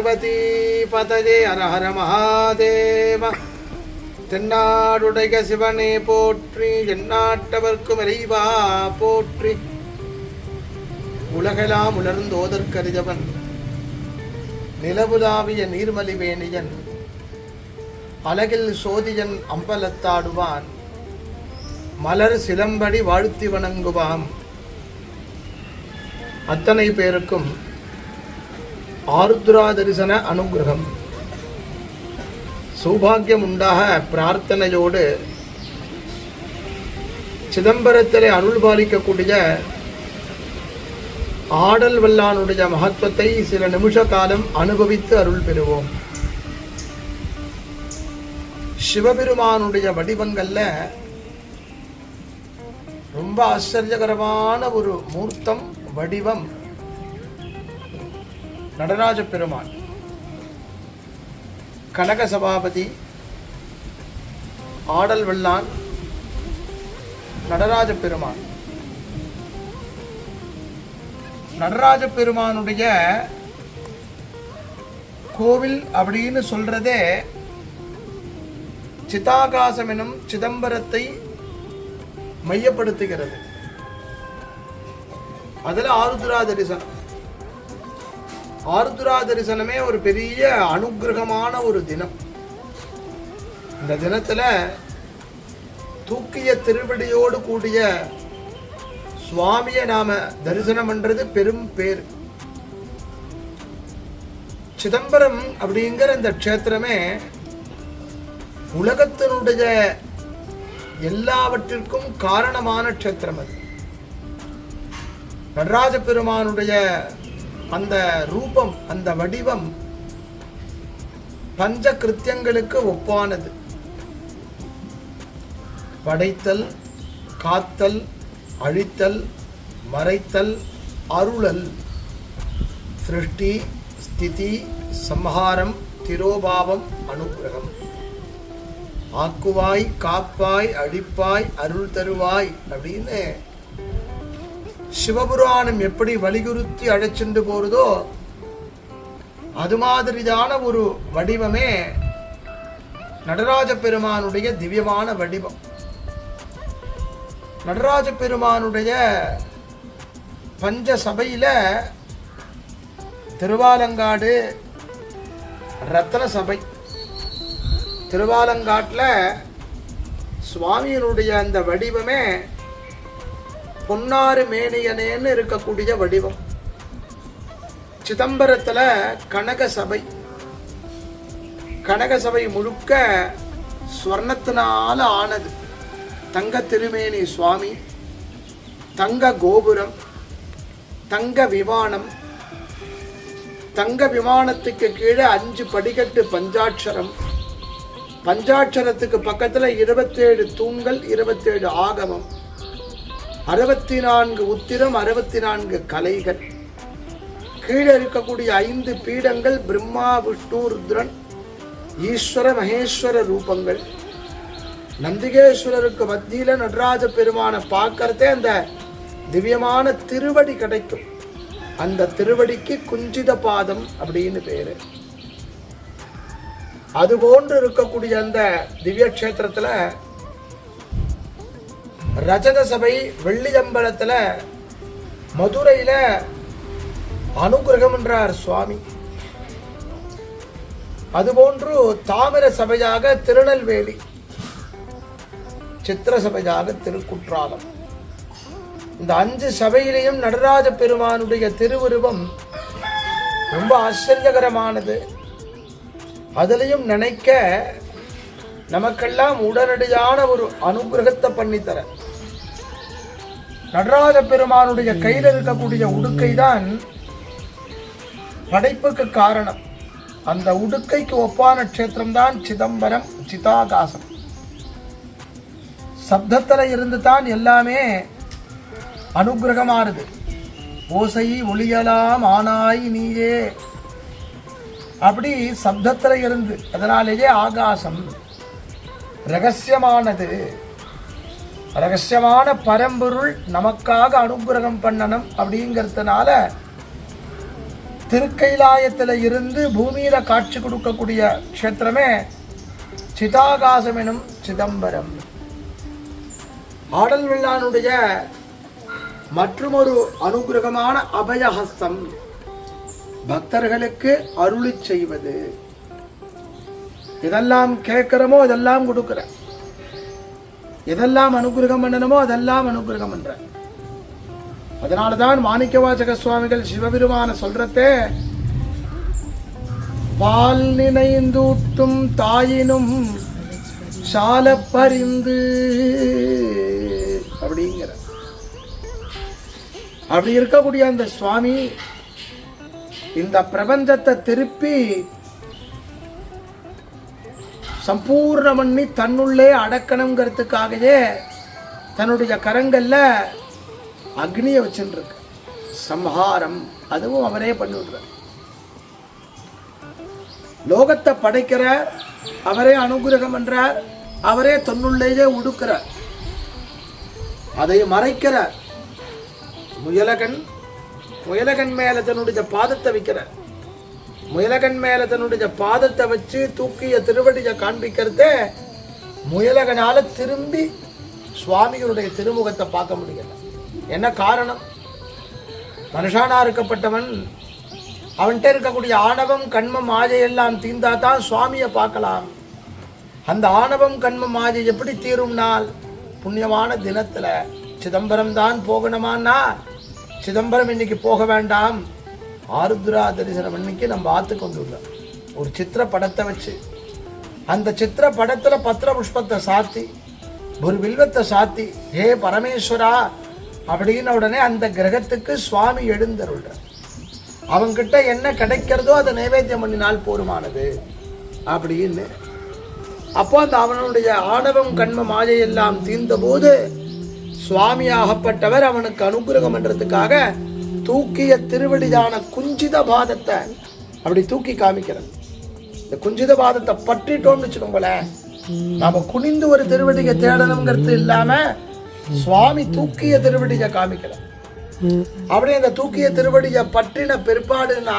பார்வதிபதே ஹர ஹர மகாதேவ. தென்னாடுடைய சிவனே போற்றி எந்நாட்டவர்க்கும் இறைவா போற்றி. உலகெல்லாம் உணர்ந்தோதற்கரிதவன் நிலவுலாவிய நீர்மலிவேணியன் அழகில் சோதியன் அம்பலத்தாடுவான். மலர் சிலம்படி வாழ்த்தி வணங்குவான் அத்தனை பேருக்கும் ஆருத்ரா தரிசன அனுகிரகம். சௌபாகியம் உண்டாக பிரார்த்தனையோடு சிதம்பரத்தில் அருள் பாலிக்கக்கூடிய ஆடல் வல்லானுடைய மகத்துவத்தை சில நிமிஷ காலம் அனுபவித்து அருள் பெறுவோம். சிவபெருமானுடைய வடிவங்களில் ரொம்ப ஆச்சரியகரமான ஒரு மூர்த்தம் வடிவம். நடராஜ பெருமான் கனக சபாபதி ஆடல் வெள்ளான் நடராஜ பெருமான். நடராஜ பெருமானுடைய கோவில் அப்படின்னு சொல்றதே சிதாகாசம் எனும் சிதம்பரத்தை மையப்படுத்துகிறது. அதில் ஆருத்ரா தரிசனம். ஆருத்ரா தரிசனமே ஒரு பெரிய அனுகிரகமான ஒரு தினம். இந்த தினத்துல தூக்கிய திருவடியோடு கூடிய சுவாமியை நாம தரிசனம் பண்றது பெரும் பேர் சிதம்பரம் அப்படிங்கிற இந்த க்ஷேத்திரமே உலகத்தினுடைய எல்லாவற்றிற்கும் காரணமான க்ஷேத்திரம் அது. நடராஜ பெருமானுடைய அந்த ரூபம் அந்த வடிவம் பஞ்ச கிருத்தியங்களுக்கு ஒப்பானது. படைத்தல் காத்தல் அழித்தல் மறைத்தல் அருளல். சிருஷ்டி ஸ்திதி சம்ஹாரம் திரோபாவம் அனுகிரகம். ஆக்குவாய் காப்பாய் அழிப்பாய் அருள் தருவாய் அப்படின்னு சிவபுராணம் எப்படி வலியுறுத்தி அழைச்சிட்டு போறதோ அது மாதிரிதான ஒரு வடிவமே நடராஜ பெருமானுடைய திவ்யமான வடிவம். நடராஜ பெருமானுடைய பஞ்ச சபையில் திருவாலங்காடு ரத்ன சபை திருவாலங்காட்டில் சுவாமியினுடைய அந்த வடிவமே பொன்னாறு மேனியனேன்னு இருக்கக்கூடிய வடிவம். சிதம்பரத்தில் கனக சபை. கனக சபை முழுக்க ஸ்வர்ணத்தினால ஆனது. தங்க திருமேனி சுவாமி தங்க கோபுரம் தங்க விமானம். தங்க விமானத்துக்கு கீழே அஞ்சு படிக்கட்டு பஞ்சாட்சரம். பஞ்சாட்சரத்துக்கு பக்கத்தில் இருபத்தேழு தூண்கள் இருபத்தேழு ஆகமம். அறுபத்தி நான்கு உத்திரம் அறுபத்தி நான்கு கலைகள். கீழே இருக்கக்கூடிய ஐந்து பீடங்கள் பிரம்மா விஷ்ணு ருத்ரன் ஈஸ்வர மகேஸ்வர ரூபங்கள். நந்திகேஸ்வரருக்கு மத்தியில நடராஜ பெருமானை பார்க்கறதே அந்த திவ்யமான திருவடி கிடைக்கும். அந்த திருவடிக்கு குஞ்சித பாதம் அப்படின்னு பேரு. அது போன்று இருக்கக்கூடிய அந்த திவ்ய கஷேத்திரத்துல ரஜத சபை வெள்ளியம்பலத்தில் மதுரையில் அனுகிரகம் என்றார் சுவாமி. அதுபோன்று தாமிர சபையாக திருநெல்வேலி சித்திர சபையாக திருக்குற்றாலம். இந்த அஞ்சு சபையிலையும் நடராஜ பெருமானுடைய திருவுருவம் ரொம்ப ஆச்சரியகரமானது. அதுலேயும் நினைக்க நமக்கெல்லாம் உடனடியான ஒரு அனுகிரகத்தை பண்ணித்தர. நடராஜ பெருமானுடைய கையில் இருக்கக்கூடிய உடுக்கை தான் படைப்புக்கு காரணம். அந்த உடுக்கைக்கு ஒப்பான க்ஷேத்திரம் தான் சிதம்பரம் சிதாகாசம். சப்தத்தில் இருந்து தான் எல்லாமே அனுகிரகமாறுது ஓசை ஒளியலாம் ஆனாய் நீயே. அப்படி சப்தத்தில் இருந்து அதனாலேயே ஆகாசம் ரகசியமானது. ரகசியமான பரம்பொருள் நமக்காக அனுகிரகம் பண்ணணும் அப்படிங்கிறதுனால திருக்கைலாயத்தில் இருந்து பூமியில் காட்சி கொடுக்கக்கூடிய க்ஷேத்திரமே சிதாகாசம் எனும் சிதம்பரம். ஆடல் வெள்ளானுடைய மற்றுமொரு அனுகிரகமான அபயஹஸ்தம். பக்தர்களுக்கு அருளி செய்வது. இதெல்லாம் கேட்குறமோ இதெல்லாம் கொடுக்குற. எதெல்லாம் அனுகிரகம் பண்ணணுமோ அதெல்லாம் அனுகிரகம் பண்ற. அதனாலதான் மாணிக்கவாசக சுவாமிகள் சிவபெருமான சொல்றதே பால் நினைந்தூட்டும் தாயினும் சால பரிந்து அப்படிங்கிற. அப்படி இருக்கக்கூடிய அந்த சுவாமி இந்த பிரபஞ்சத்தை திருப்பி சம்பூர்ணம் பண்ணி தன்னுள்ளே அடக்கணுங்கிறதுக்காகவே தன்னுடைய கரங்களில் அக்னியை வச்சுருக்கு சம்ஹாரம் அதுவும் அவரே பண்ணிவிடுறார். லோகத்தை படைக்கிறார் அவரே அனுகிரகம் என்றார் அவரே தன்னுள்ளேயே உடுக்கிறார். அதை மறைக்கிறார். முயலகன் முயலகன் மேல தன்னுடைய பாதத்தை வைக்கிறார். முயலகன் மேல தன்னுடைய பாதத்தை வச்சு தூக்கிய திருவடியை காண்பிக்கிறத முயலகனால திரும்பி சுவாமிகளுடைய திருமுகத்தை பார்க்க முடியல. என்ன காரணம்? மனுஷானா இருக்கப்பட்டவன் அவன்கிட்ட இருக்கக்கூடிய ஆணவம் கண்மம் மாஜையெல்லாம் எல்லாம் தான் சுவாமியை பார்க்கலாம். அந்த ஆணவம் கண்மம் மாஜை எப்படி தீரும்னால் புண்ணியமான தினத்துல. சிதம்பரம் தான் போகணுமான்னா சிதம்பரம் இன்னைக்கு போக வேண்டாம். ஆருத்ரா தரிசனம் அன்னைக்கு நம்ம ஆத்து கொண்டுள்ளோம் ஒரு சித்திர படத்தை வச்சு. அந்த சித்திர படத்தில் பத்திர புஷ்பத்தை சாத்தி ஒரு வில்வத்தை சாத்தி ஏ பரமேஸ்வரா அப்படின்னு உடனே அந்த கிரகத்துக்கு சுவாமி எழுந்தருள்றார். அவங்கிட்ட என்ன கிடைக்கிறதோ அதை நைவேத்தியம் பண்ணினால் போருமானது அப்படின்னு. அப்போ அந்த அவனுடைய ஆணவம் கண்ம மாயையெல்லாம் தீர்ந்தபோது சுவாமி ஆகப்பட்டவர் சுவாமியாகப்பட்டவர் அவனுக்கு அனுகிரகம் பண்ணுறதுக்காக தூக்கிய திருவடிதான குஞ்சித பாதத்தை அப்படி தூக்கி காமிக்கிறது. இந்த குஞ்சித பாதத்தை பற்றிட்டோம்னு வச்சுக்கோங்களேன். நாம குனிந்து ஒரு திருவடியை தேடணுங்கிறது இல்லாம சுவாமி தூக்கிய திருவடியை காமிக்கிறார். அப்படியே அந்த தூக்கிய திருவடியை பற்றின பிற்பாடுன்னா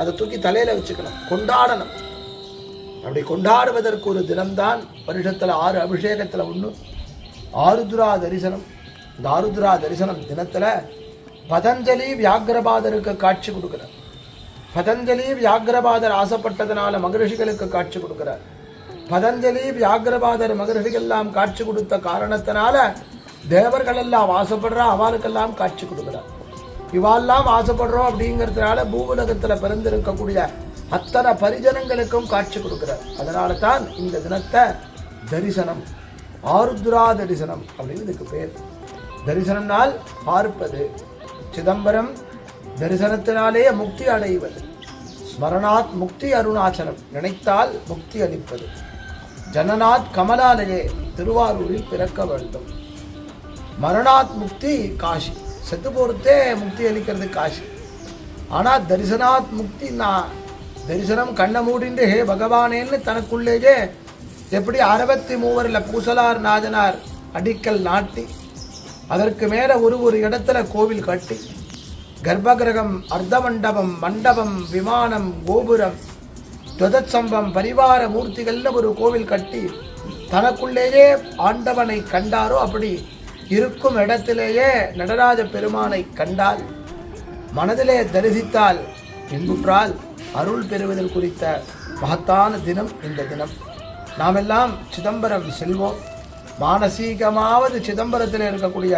அதை தூக்கி தலையில வச்சுக்கணும். கொண்டாடணும். அப்படி கொண்டாடுவதற்கு ஒரு தினம்தான் வருஷத்துல ஆறு அபிஷேகத்துல ஒண்ணு. ஆருத்ரா தரிசனம். இந்த ஆருத்ரா தரிசனம் தினத்துல பதஞ்சலி வியாக்கிரபாதருக்கு காட்சி கொடுக்கிறார். பதஞ்சலி வியாக்கிரபாதர் ஆசைப்பட்டதுனால மகரிஷிகளுக்கு காட்சி கொடுக்கிறார். பதஞ்சலி வியாக்கிரபாதர் மகரிஷிகள்லாம் காட்சி கொடுத்த காரணத்தினால தேவர்கள் எல்லாம் ஆசைப்படுறா அவளுக்கெல்லாம் காட்சி கொடுக்கிறார். இவாள்லாம் ஆசைப்படுறோம் அப்படிங்கிறதுனால பூவுலகத்தில் பிறந்திருக்கக்கூடிய அத்தனை பரிஜனங்களுக்கும் காட்சி கொடுக்கிறார். அதனால தான் இந்த தினத்தை தரிசனம் ஆருத்ரா தரிசனம் அப்படின்னு இதுக்கு பேர். தரிசனம்னால் பார்ப்பது சிதம்பரம் தரிசனத்தினாலேயே முக்தி அடைவது. ஸ்மரணாத் முக்தி அருணாச்சலம் நினைத்தால் முக்தி அளிப்பது. ஜனநாத் கமலாலயே திருவாரூரில் பிறக்க வேண்டும். மரணாத் முக்தி காஷி செத்து போறதே முக்தி அளிக்கிறது காஷி ஆனால் தரிசனாத் முக்தி நான் தரிசனம் கண்ணை மூடிண்டு ஹே பகவானேன்னு தனக்குள்ளேயே எப்படி அறுபத்தி மூவரில் பூசலார் நாதனார் அடிக்கல் நாட்டி அதற்கு மேலே ஒரு ஒரு இடத்துல கோவில் கட்டி கர்ப்பகிரகம் அர்த்த மண்டபம் மண்டபம் விமானம் கோபுரம் துவதச்சம்பம் பரிவார மூர்த்திகள்னு ஒரு கோவில் கட்டி தனக்குள்ளேயே ஆண்டவனை கண்டாரோ அப்படி இருக்கும் இடத்திலேயே நடராஜ பெருமானை கண்டால் மனதிலே தரிசித்தால் பின்புற்றால் அருள் பெறுவதில் குறித்த மகத்தான தினம் இந்த தினம். நாமெல்லாம் சிதம்பரம் செல்வோம். மானசீகமாவது சிதம்பரத்தில் இருக்கக்கூடிய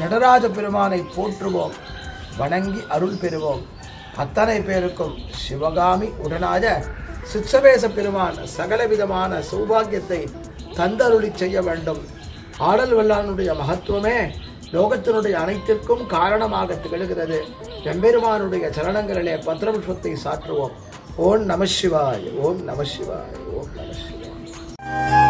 நடராஜ பெருமானை போற்றுவோம். வணங்கி அருள் பெறுவோம். அத்தனை பேருக்கும் சிவகாமி உடனாக சிச்சவேச பெருமான் சகலவிதமான சௌபாகியத்தை தந்தருளி செய்ய வேண்டும். ஆடல் வல்லானுடைய மகத்துவமே லோகத்தினுடைய அனைத்திற்கும் காரணமாக திகழ்கிறது. எம்பெருமானுடைய சரணங்களிலே பத்ரபுஷ்பத்தை சாற்றுவோம். ஓம் நம சிவாய் ஓம் நம சிவாய் ஓம் நம சிவாய்.